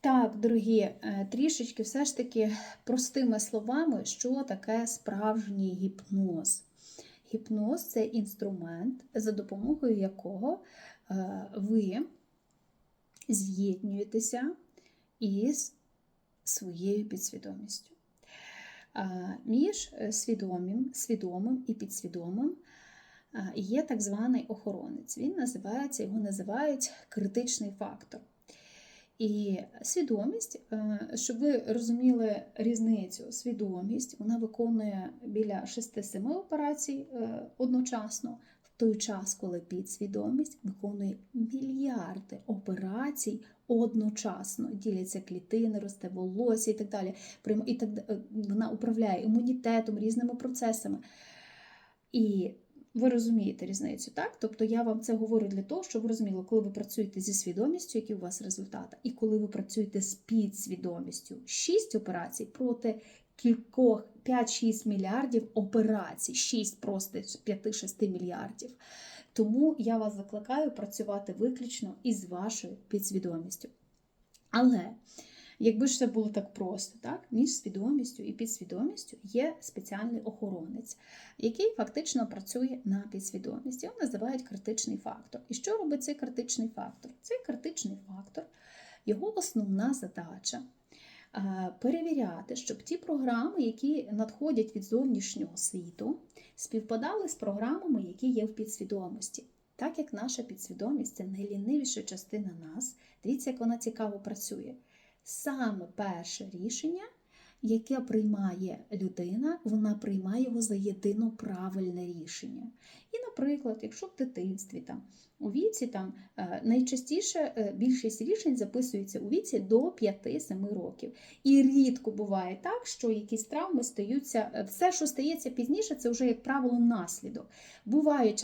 Так, дорогі, е, трішечки все ж таки простими словами, що таке справжній гіпноз. Гіпноз це інструмент, за допомогою якого е, ви з'єднуєтеся із своєю підсвідомістю. Між е, свідомим, свідомим і підсвідомим є так званий охоронець. Він називається, його називають критичний фактор. І свідомість, е, щоб ви розуміли різницю, свідомість вона виконує біля 6-7 операцій е, одночасно, в той час, коли підсвідомість виконує мільярди операцій одночасно. Діляться клітини, росте волосся і так далі. І так, е, вона управляє імунітетом, різними процесами. І ви розумієте різницю, так? Тобто я вам це говорю для того, щоб ви розуміли, коли ви працюєте зі свідомістю, які у вас результати, і коли ви працюєте з підсвідомістю. 6 операцій проти кількох 5-6 мільярдів операцій, 6 просто з 5-6 мільярдів. Тому я вас закликаю працювати виключно із вашою підсвідомістю. Але якби ж це було так просто, так? між свідомістю і підсвідомістю є спеціальний охоронець, який фактично працює на підсвідомість. Його називають критичний фактор. І що робить цей критичний фактор? Цей критичний фактор, його основна задача е, перевіряти, щоб ті програми, які надходять від зовнішнього світу, співпадали з програмами, які є в підсвідомості. Так як наша підсвідомість це найлінивіша частина нас, дивіться, як вона цікаво працює. Саме перше рішення, яке приймає людина, вона приймає його за єдино правильне рішення. І, наприклад, якщо в дитинстві там у віці там е, найчастіше е, більшість рішень записується у віці до 5-7 років. І рідко буває так, що якісь травми стаються, е, все, що стається пізніше, це вже, як правило, наслідок. Буває час.